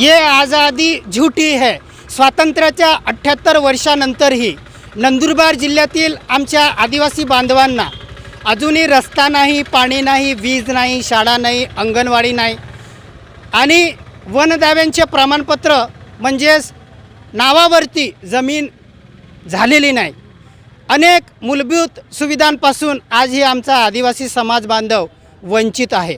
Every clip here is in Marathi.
ये आझादी झुटी है. स्वातंत्र्याच्या अठ्ठ्याहत्तर वर्षानंतरही नंदुरबार जिल्ह्यातील आमच्या आदिवासी बांधवांना अजूनही रस्ता नाही पाणी नाही वीज नाही शाळा नाही अंगणवाडी नाही आणि वनदाव्यांचे प्रमाणपत्र म्हणजेच नावावरती जमीन झालेली नाही. अनेक मूलभूत सुविधांपासून आजही आमचा आदिवासी समाज बांधव वंचित आहे.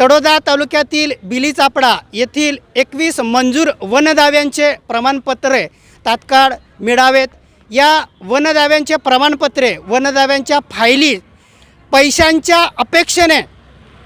तडोदा तालुक्यातील बिलीचापडा येथील एकवीस मंजूर वनदाव्यांचे प्रमाणपत्रे तात्काळ मिळावेत. या वनदाव्यांचे प्रमाणपत्रे वनदाव्यांच्या फायली पैशांच्या अपेक्षेने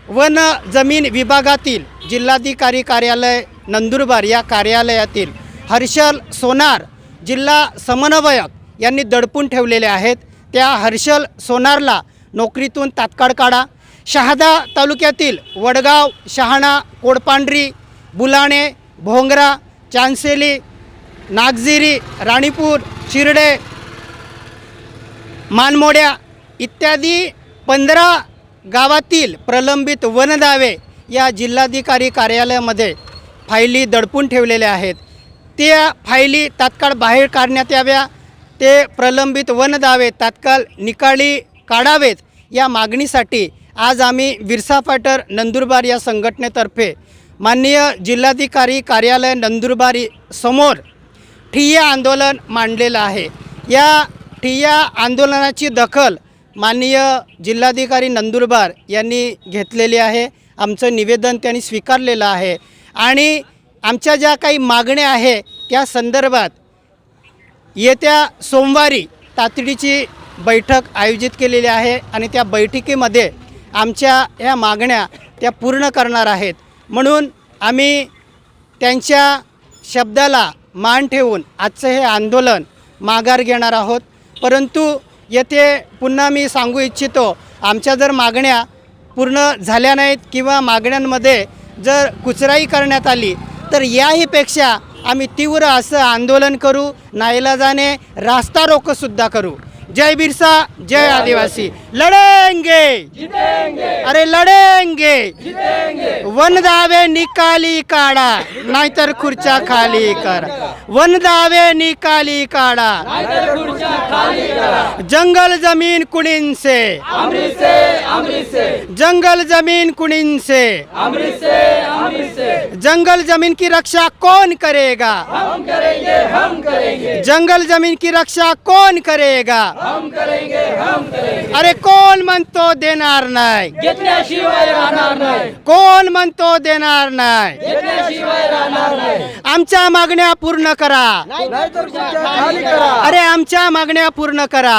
वन जमीन विभागातील जिल्हाधिकारी कार्यालय नंदुरबार या कार्यालयातील हर्षल सोनार जिल्हा समन्वयक यांनी दडपून ठेवलेले आहेत. त्या हर्षल सोनारला नोकरीतून तात्काळ काढा. शहादा तालुक्यातील वडगाव शहाणा कोडपांढरी बुलाणे भोंगरा चांसेली नागझिरी राणीपूर शिर्डे मानमोड्या इत्यादी पंधरा गावातील प्रलंबित वनदावे या जिल्हाधिकारी कार्यालयामध्ये फायली दडपून ठेवलेल्या आहेत. त्या फायली तात्काळ बाहेर काढण्यात याव्या. ते प्रलंबित वनदावे तात्काळ निकाली काढावेत या मागणीसाठी आज आम्ही विरसा फायटर नंदुरबार या संघटनेतर्फे माननीय जिल्हाधिकारी कार्यालय नंदुरबारी समोर ठिय्या आंदोलन मांडलेलं आहे. या ठिय्या आंदोलनाची दखल माननीय जिल्हाधिकारी नंदुरबार यांनी घेतलेली आहे. आमचं निवेदन त्यांनी स्वीकारलेलं आहे. आणि आमच्या ज्या काही मागण्या आहे त्या संदर्भात येत्या सोमवारी तातडीची बैठक आयोजित केलेली आहे आणि त्या बैठकीमध्ये आमच्या ह्या मागण्या त्या पूर्ण करणार आहेत. म्हणून आम्ही त्यांच्या शब्दाला मान ठेवून आजचं हे आंदोलन माघार घेणार आहोत. परंतु येथे पुन्हा मी सांगू इच्छितो आमच्या जर मागण्या पूर्ण झाल्या नाहीत किंवा मागण्यांमध्ये जर कुचराई करण्यात आली तर याहीपेक्षा आम्ही तीव्र असं आंदोलन करू नाईलाजाने रास्ता रोकोसुद्धा करू. जय बिरसा जय आदिवासी. लढेंगे अरे लढेंगे वन दावे निकाली काढा नाहीतर खुर्च्या खाली करा. वन दावे निकाली काढा जंगल ज़मीन कुणींसे जंगल ज़मीन कुनिन से अमृत से अमृत से जंगल ज़मीन की रक्षा कौन करेगा? हम करेंगे हम करेंगे। जंगल ज़मीन की रक्षा कौन करेगा? अरे कोण म्हणतो देणार नाही घेतल्याशिवाय राहणार नाही कोण म्हणतो देणार नाही घेतल्याशिवाय राहणार नाही आमच्या मागण्या पूर्ण करा. अरे आमच्या मागण्या पूर्ण करा.